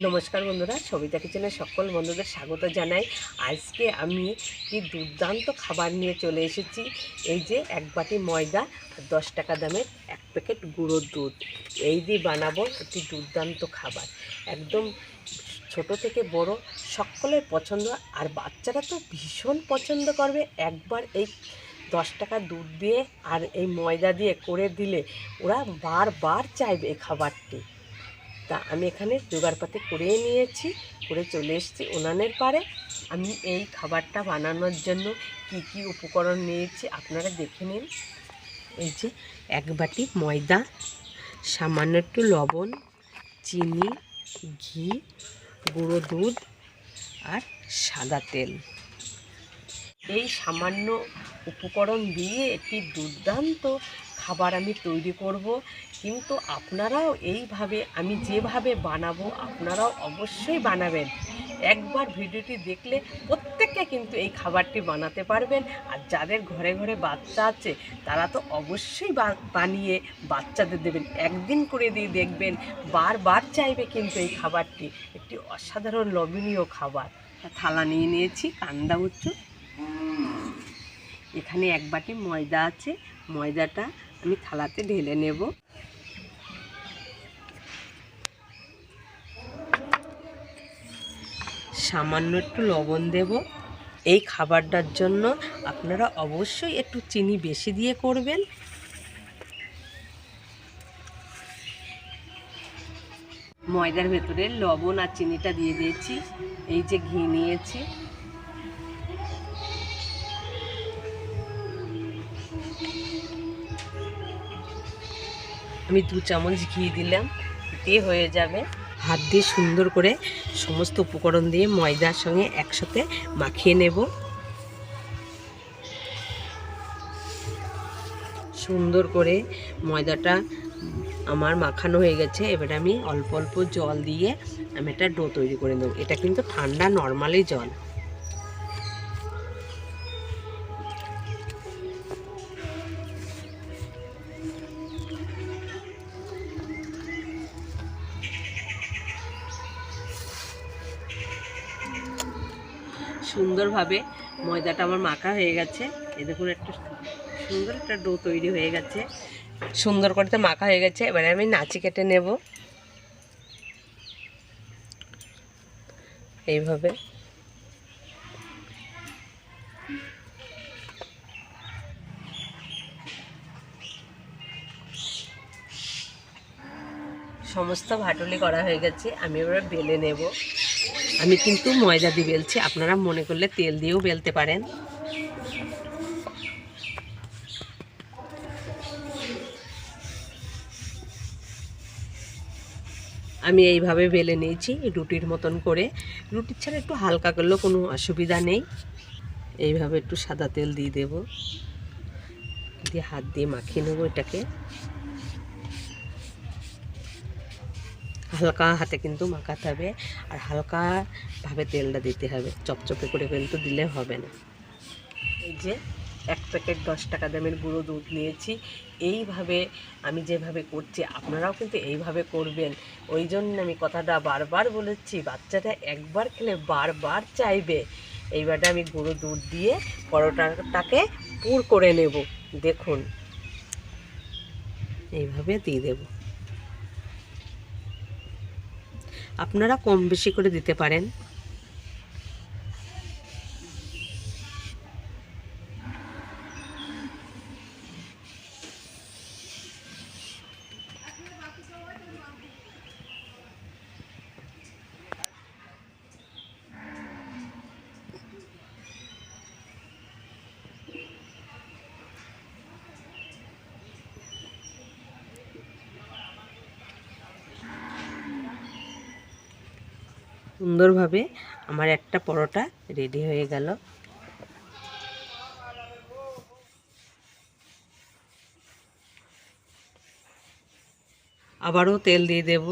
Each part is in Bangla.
নমস্কার বন্ধুরা, সবিতা কিচেনের সকল বন্ধুদের স্বাগত জানাই। আজকে আমি কি দুর্দান্ত খাবার নিয়ে চলে এসেছি। এই যে এক বাটি ময়দা আর দশ টাকা দামের এক প্যাকেট গুঁড়োর দুধ। এই দিয়ে বানাবো একটি দুর্দান্ত খাবার। একদম ছোট থেকে বড়, সকলের পছন্দ। আর বাচ্চারা তো ভীষণ পছন্দ করবে একবার এই দশ টাকা দুধ দিয়ে আর এই ময়দা দিয়ে করে দিলে ওরা বারবার চাইবে এই খাবারটি। তা আমি এখানে জোগাড়পাতি করে নিয়েছি, করে চলে এসেছি উনানের পারে আমি এই খাবারটা বানানোর জন্য কি কি উপকরণ নিয়েছি আপনারা দেখে নিন। এই যে এক বাটি ময়দা, সামান্য একটু লবণ, চিনি, ঘি, গুঁড়ো দুধ আর সাদা তেল। এই সামান্য উপকরণ দিয়ে একটি দুর্দান্ত খাবার আমি তৈরি করব, কিন্তু আপনারাও এইভাবে, আমি যেভাবে বানাবো আপনারাও অবশ্যই বানাবেন। একবার ভিডিওটি দেখলে প্রত্যেককে কিন্তু এই খাবারটি বানাতে পারবেন। আর যাদের ঘরে ঘরে বাচ্চা আছে, তারা তো অবশ্যই বানিয়ে বাচ্চাদের দেবেন। একদিন করে দিয়ে দেখবেন, বারবার চাইবে কিন্তু এই খাবারটি। একটি অসাধারণ লবণীয় খাবার। থালা নিয়ে নিয়েছি, কান্দা উচ্চু। এখানে এক বাটি ময়দা আছে। ময়দাটা আমি থালাতে ঢেলে নেব। সামান্য একটু লবণ দেব। এই খাবারটার জন্য আপনারা অবশ্যই একটু চিনি বেশি দিয়ে করবেন। ময়দার ভেতরে লবণ আর চিনিটা দিয়ে দিয়েছি। এই যে ঘি নিয়েছি। আমি দু চামচ ঘি দিলাম দিয়ে হয়ে যাবে হাত দিয়ে সুন্দর করে সমস্ত উপকরণ দিয়ে ময়দার সঙ্গে একসাথে মাখিয়ে নেব। সুন্দর করে ময়দাটা আমার মাখানো হয়ে গেছে, এবার আমি অল্প অল্প জল দিয়ে আমি একটা ডো তৈরি করে নেব। এটা কিন্তু ঠান্ডা নর্মালি জল। সুন্দরভাবে ময়দাটা আমার মাখা হয়ে গেছে। এই দেখুন, একটা সুন্দর একটা ডো তৈরি হয়ে গেছে। সুন্দর করে তো মাখা হয়ে গেছে। এবারে আমি নাচি কেটে নেব। এইভাবে। সমস্ত ভাটুলি করা হয়ে গেছে। আমি এবার বেলে নেব। আমি কিন্তু ময়দা দিয়ে বেলছি, আপনারা মনে করলে তেল দিয়েও বেলতে পারেন। আমি এইভাবে বেলে নিয়েছি রুটির মতন করে। রুটির ছাড়া একটু হালকা করলেও কোনো অসুবিধা নেই। এইভাবে একটু সাদা তেল দিয়ে দেব। দিয়ে হাত দিয়ে মাখিয়ে নেব এটাকে। হালকা হাতে কিন্তু মাখাতে হবে আর হালকাভাবে তেলটা দিতে হবে। চপচপে করে কিন্তু দিলে হবে না। এই যে এক প্যাকেট দশ টাকা দামের গুঁড়ো দুধ নিয়েছি। এইভাবে আমি যেভাবে করছি, আপনারাও কিন্তু এইভাবে করবেন। ওই জন্য আমি কথাটা বারবার বলেছি, বাচ্চাটা একবার খেলে বারবার চাইবে। এইবারটা আমি গুঁড়ো দুধ দিয়ে পরোটাটাকে পুর করে নেব। দেখুন, এইভাবে দিয়ে দেবো। আপনারা কম বেশি করে দিতে পারেন। সুন্দরভাবে আমার একটা পরোটা রেডি হয়ে গেল। আবারও তেল দিয়ে দেব।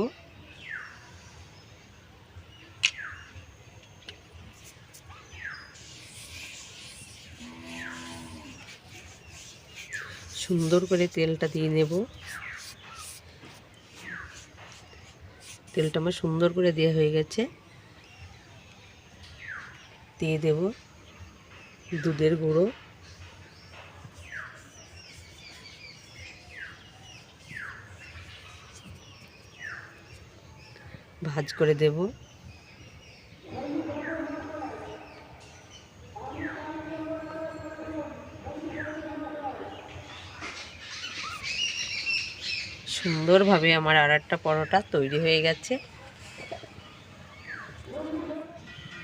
সুন্দর করে তেলটা দিয়ে নেব। তেলটা আমার সুন্দর করে দেওয়া হয়ে গেছে। দিয়ে দেব দুধের গুঁড়ো। ভাজ করে দেব। সুন্দরভাবে আমার আর একটা পরোটা তৈরি হয়ে গেছে।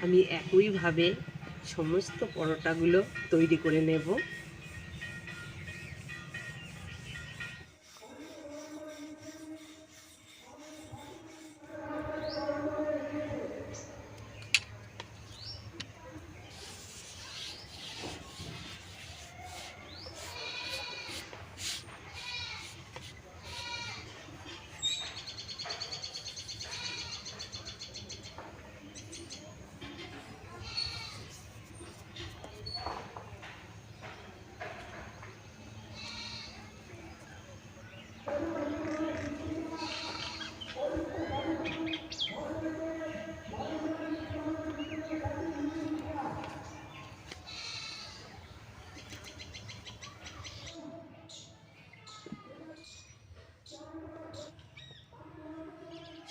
আমি একইভাবে সমস্ত পরোটাগুলো তৈরি করে নেব।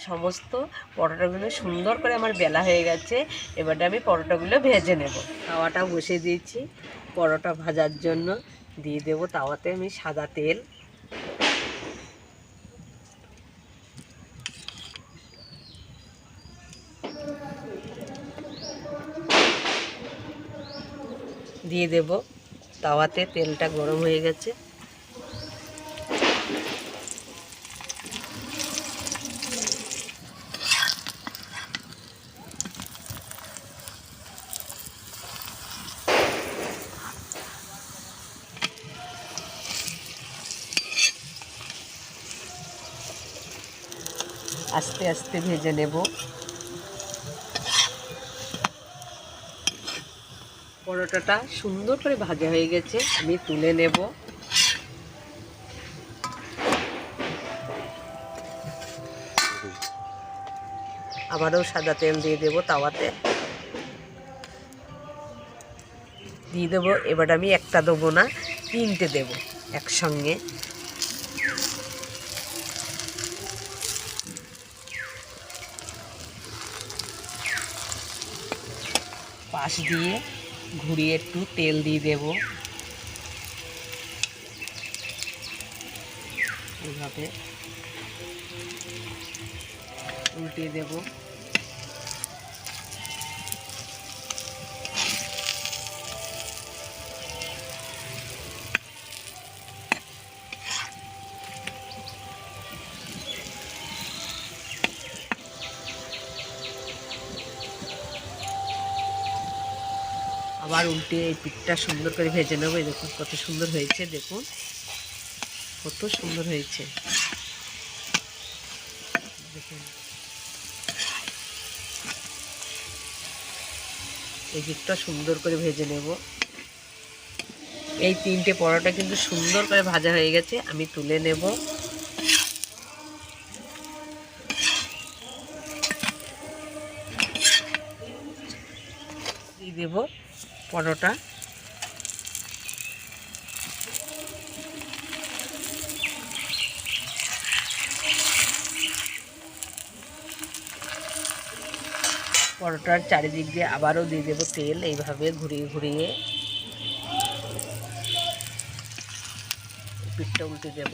সমস্ত পরোটাগুলো সুন্দর করে আমার বেলা হয়ে গেছে। এবারে আমি পরোটাগুলো ভেজে নেব। তাওয়াটা বসিয়ে দিয়েছি পরোটা ভাজার জন্য। দিয়ে দেব তাওয়াতে আমি সাদা তেল। দিয়ে দেব তাওয়াতে তেলটা গরম হয়ে গেছে। আস্তে আস্তে ভেজে নেব। পরোটাটা সুন্দর করে ভাজা হয়ে গেছে, আমি তুলে নেব। আবারও সাদা তেল দিয়ে দেব তাওয়াতে। দিয়ে দেবো, এবার আমি একটা দেবো না, তিনটে দেবো একসঙ্গে। পাশ দিয়ে ঘুরিয়ে একটু তেল দিয়ে দেব। এইভাবে উল্টিয়ে দেব। আবার উল্টে এই পিঠটা সুন্দর করে ভেজে নেব। এই দেখুন কত সুন্দর হয়েছে, দেখুন। কত সুন্দর হয়েছে। দেখুন। এই পিঠটা সুন্দর করে ভেজে নেব। এই তিনটে পরোটা কিন্তু সুন্দর করে ভাজা হয়ে গেছে, আমি তুলে নেব। দেব। পরোটা। পরোটার চারিদিক দিয়ে আবারও দিয়ে দেবো তেল এইভাবে ঘুরিয়ে ঘুরিয়ে। পিঠটা উল্টে দেব।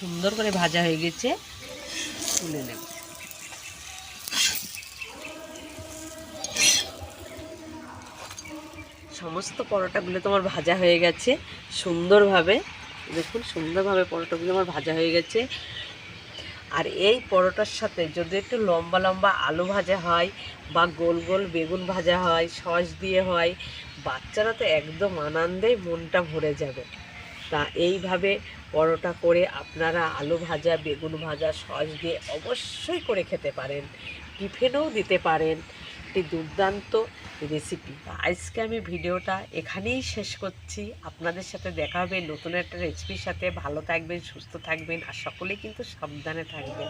সুন্দর করে ভাজা হয়ে গেছে। তুলে নেব। সমস্ত পরোটাগুলো তোমার ভাজা হয়ে গেছে সুন্দরভাবে। দেখুন, সুন্দরভাবে পরোটাগুলো আমার ভাজা হয়ে গেছে। আর এই পরোটার সাথে যদি একটু লম্বা লম্বা আলু ভাজা হয় বা গোল গোল বেগুন ভাজা হয়, সস দিয়ে হয়, বাচ্চারা তো একদম আনন্দেই মনটা ভরে যাবে। তা এইভাবে পরোটা করে আপনারা আলু ভাজা, বেগুন ভাজা, সস দিয়ে অবশ্যই করে খেতে পারেন। টিফিনেও দিতে পারেন। একটি দুর্দান্ত রেসিপি আজকে আমি ভিডিওটা এখানেই শেষ করছি। আপনাদের সাথে দেখা হবে নতুন একটা রেসিপির সাথে। ভালো থাকবেন, সুস্থ থাকবেন, আর সকলেই কিন্তু সাবধানে থাকবেন।